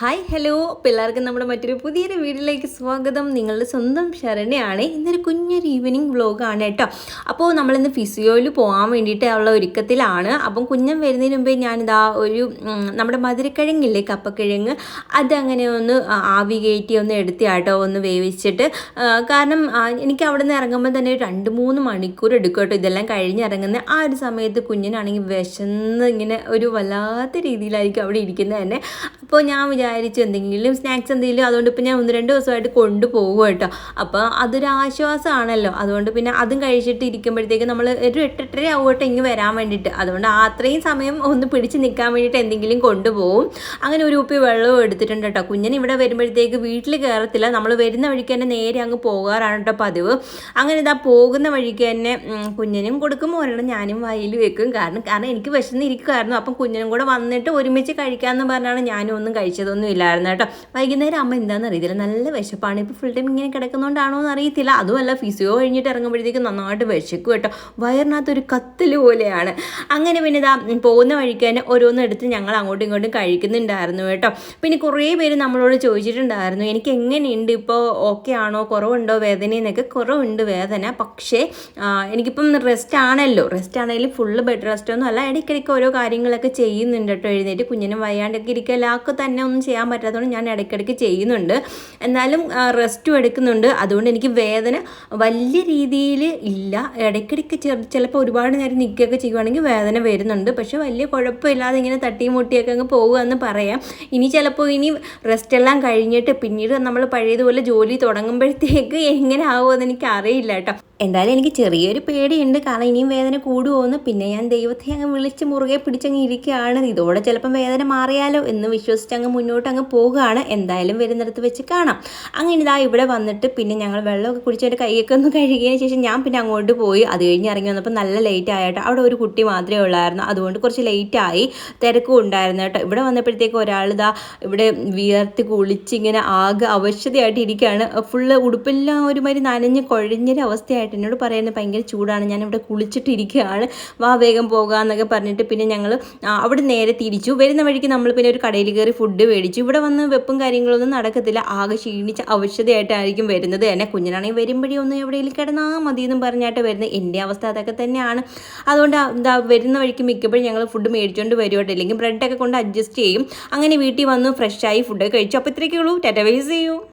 Hi hello പിള്ളേർക്ക് നമ്മുടെ മറ്റൊരു പുതിയൊരു വീഡിയോയിലേക്ക് സ്വാഗതം. നിങ്ങളുടെ സ്വന്തം ശരണയാണ്. ഇന്നൊരു കുഞ്ഞൊരു ഈവനിങ് വ്ലോഗാണ് കേട്ടോ. അപ്പോൾ നമ്മളിന്ന് ഫിസിയോയിൽ പോകാൻ വേണ്ടിയിട്ട് ഉള്ള ഒരുക്കത്തിലാണ്. അപ്പം കുഞ്ഞൻ വരുന്നതിന് മുമ്പേ ഞാനിതാ ഒരു നമ്മുടെ മധുരക്കിഴങ്ങില്ലേ കപ്പക്കിഴങ്ങ് അതങ്ങനെ ഒന്ന് ആവി കയറ്റി ഒന്ന് എടുത്തിയാട്ടോ ഒന്ന് വേവിച്ചിട്ട്. കാരണം എനിക്ക് അവിടെ നിന്ന് ഇറങ്ങുമ്പോൾ തന്നെ രണ്ട് മൂന്ന് മണിക്കൂർ എടുക്കും കേട്ടോ. ഇതെല്ലാം കഴിഞ്ഞിറങ്ങുന്ന ആ ഒരു സമയത്ത് കുഞ്ഞിനാണെങ്കിൽ വിശന്ന് ഇങ്ങനെ ഒരു വല്ലാത്ത രീതിയിലായിരിക്കും അവിടെ ഇരിക്കുന്നത് തന്നെ. അപ്പോൾ ഞാൻ വിചാരിച്ചു എന്തെങ്കിലും സ്നാക്സ് എന്തെങ്കിലും അതുകൊണ്ട് ഇപ്പോൾ ഞാൻ ഒന്ന് രണ്ട് ദിവസമായിട്ട് കൊണ്ടുപോകും കേട്ടോ. അപ്പോൾ അതൊരു ആശ്വാസമാണല്ലോ. അതുകൊണ്ട് പിന്നെ അതും കഴിച്ചിട്ട് ഇരിക്കുമ്പോഴത്തേക്ക് നമ്മൾ ഒരു എട്ടെട്ടര ആവും കേട്ടോ ഇങ്ങ് വരാൻ വേണ്ടിയിട്ട്. അതുകൊണ്ട് അത്രയും സമയം ഒന്ന് പിടിച്ച് നിൽക്കാൻ വേണ്ടിയിട്ട് എന്തെങ്കിലും കൊണ്ടുപോകും അങ്ങനെ ഒരു ഉപ്പി വെള്ളവും എടുത്തിട്ടുണ്ട് കേട്ടോ. കുഞ്ഞിന് ഇവിടെ വരുമ്പോഴത്തേക്ക് വീട്ടിൽ കയറത്തില്ല നമ്മൾ വരുന്ന വഴിക്ക് തന്നെ നേരെ അങ്ങ് പോകാറാണ് കേട്ടോ പതിവ്. അങ്ങനെ ഇതാ പോകുന്ന വഴിക്ക് തന്നെ കുഞ്ഞിനും കൊടുക്കും ഒരെണ്ണം ഞാനും വായിൽ വെക്കും. കാരണം കാരണം എനിക്ക് വിശന്നിരിക്കുമായിരുന്നു അപ്പം കുഞ്ഞിനും കൂടെ വന്നിട്ട് ഒരുമിച്ച് കഴിക്കാമെന്ന് പറഞ്ഞാണ് ഞാനും ഒന്നും കഴിച്ചതൊന്നും ഇല്ലായിരുന്നു കേട്ടോ. വൈകുന്നേരം അമ്മ എന്താണെന്ന് അറിയത്തില്ല. നല്ല വിശപ്പാണ്. ഇപ്പോൾ ഫുൾ ടൈം ഇങ്ങനെ കിടക്കുന്നതുകൊണ്ടാണോ എന്ന് അറിയത്തില്ല. അതുമല്ല ഫിസിയോ കഴിഞ്ഞിട്ട് ഇറങ്ങുമ്പോഴത്തേക്കും നന്നായിട്ട് വിശക്കും കേട്ടോ. വയറിനകത്തൊരു കത്തൽ പോലെയാണ്. അങ്ങനെ പിന്നെ ഇതാ പോകുന്ന വഴിക്ക് തന്നെ ഓരോന്നും എടുത്ത് ഞങ്ങൾ അങ്ങോട്ടും ഇങ്ങോട്ടും കഴിക്കുന്നുണ്ടായിരുന്നു കേട്ടോ. പിന്നെ കുറേ പേര് നമ്മളോട് ചോദിച്ചിട്ടുണ്ടായിരുന്നു എനിക്ക് എങ്ങനെയുണ്ട്? ഇപ്പോൾ ഓക്കെ ആണോ? കുറവുണ്ടോ? വേദനയെന്നൊക്കെ കുറവുണ്ട് വേദന. പക്ഷേ എനിക്കിപ്പം റെസ്റ്റ് ആണല്ലോ. റെസ്റ്റ് ആണെങ്കിലും ഫുള്ള് ബെഡ് റെസ്റ്റ് ഒന്നും അല്ല. ഇടയ്ക്കിടയ്ക്ക് ഓരോ കാര്യങ്ങളൊക്കെ ചെയ്യുന്നുണ്ട് കേട്ടോ. എഴുന്നേറ്റ് കുഞ്ഞിനും വയ്യാണ്ടൊക്കെ ഇരിക്കലാക്ക് തന്നെ ഒന്നും ചെയ്യാൻ പറ്റാത്തതുകൊണ്ട് ഞാൻ ഇടയ്ക്കിടയ്ക്ക് ചെയ്യുന്നുണ്ട്. എന്നാലും റെസ്റ്റും എടുക്കുന്നുണ്ട്. അതുകൊണ്ട് എനിക്ക് വേദന വലിയ രീതിയിൽ ഇല്ല. ഇടയ്ക്കിടയ്ക്ക് ചിലപ്പോൾ ഒരുപാട് നേരം നിൽക്കുകയൊക്കെ ചെയ്യുവാണെങ്കിൽ വേദന വരുന്നുണ്ട്. പക്ഷേ വലിയ കുഴപ്പമില്ലാതെ ഇങ്ങനെ തട്ടിയും മുട്ടിയൊക്കെ അങ്ങ് പോകുക എന്ന് പറയാം. ഇനി ചിലപ്പോൾ ഇനി റെസ്റ്റ് എല്ലാം കഴിഞ്ഞിട്ട് പിന്നീട് നമ്മൾ പഴയതുപോലെ ജോലി തുടങ്ങുമ്പോഴത്തേക്ക് എങ്ങനെ ആവുമെന്ന് എനിക്ക് അറിയില്ല കേട്ടോ. എന്തായാലും എനിക്ക് ചെറിയൊരു പേടിയുണ്ട്. കാരണം ഇനിയും വേദന കൂടുമോന്ന് പിന്നെ ഞാൻ ദൈവത്തെ അങ്ങ് വിളിച്ച് മുറുകെ പിടിച്ചങ്ങ് ഇരിക്കുകയാണ്. ഇതോടെ ചിലപ്പം വേദന മാറിയാലോ എന്ന് വിശ്വസിച്ച് അങ്ങ് മുന്നോട്ട് അങ്ങ് പോവുകയാണ് എന്തായാലും വരുന്നിടത്ത് വെച്ച് കാണാം. അങ്ങനെ ഇതാ ഇവിടെ വന്നിട്ട് പിന്നെ ഞങ്ങൾ വെള്ളമൊക്കെ കുടിച്ച് എന്റെ കൈയൊക്കെ ഒന്ന് കഴുകിയതിന് ശേഷം ഞാൻ പിന്നെ അങ്ങോട്ട് പോയി. അത് കഴിഞ്ഞ് ഇറങ്ങി വന്നപ്പോൾ നല്ല ലേറ്റ് ആയിട്ട്. അവിടെ ഒരു കുട്ടി മാത്രമേ ഉള്ളായിരുന്നു. അതുകൊണ്ട് കുറച്ച് ലേറ്റ് ആയി. തിരക്കും ഉണ്ടായിരുന്നു കേട്ടോ. ഇവിടെ വന്നപ്പോഴത്തേക്ക് ഒരാൾ ഇതാ ഇവിടെ വിയർത്ത് കുളിച്ചിങ്ങനെ ആകെ അവശതയായിട്ട് ഇരിക്കുകയാണ്. ഫുള്ള് ഉടുപ്പെല്ലാം ഒരുമാതിരി നനഞ്ഞ് കുഴഞ്ഞൊരു അവസ്ഥയായിട്ട് എന്നോട് പറയുന്നത് ഭയങ്കര ചൂടാണ്. ഞാനിവിടെ കുളിച്ചിട്ടിരിക്കുകയാണ് വാ വേഗം പോകാമെന്നൊക്കെ പറഞ്ഞിട്ട് പിന്നെ ഞങ്ങൾ അവിടെ നേരെ തിരിച്ചു. വരുന്ന വഴിക്ക് നമ്മൾ പിന്നെ ഒരു കടയിൽ ഫുഡ് മേടിച്ചു. ഇവിടെ വന്ന് വെപ്പും കാര്യങ്ങളൊന്നും നടക്കത്തില്ല. ആകെ ക്ഷീണിച്ച അവശതയായിട്ടായിരിക്കും വരുന്നത്. തന്നെ കുഞ്ഞിനാണെങ്കിൽ വരുമ്പോഴേ ഒന്ന് എവിടെയെങ്കിലും കിടന്നാ മതി എന്നും പറഞ്ഞായിട്ട് വരുന്നത്. എന്റെ അവസ്ഥ അതൊക്കെ തന്നെയാണ്. അതുകൊണ്ട് എന്താ വരുന്ന വഴിക്ക് മിക്കപ്പോഴും ഞങ്ങൾ ഫുഡ് മേടിച്ചുകൊണ്ട് വരുവായിട്ട് അല്ലെങ്കിൽ ബ്രെഡൊക്കെ കൊണ്ട് അഡ്ജസ്റ്റ് ചെയ്യും. അങ്ങനെ വീട്ടിൽ വന്ന് ഫ്രഷായി ഫുഡൊക്കെ കഴിച്ചു. അപ്പോൾ ഇത്രയൊക്കെ ഉള്ളൂ. ടെറ്റവൈസ് ചെയ്യൂ.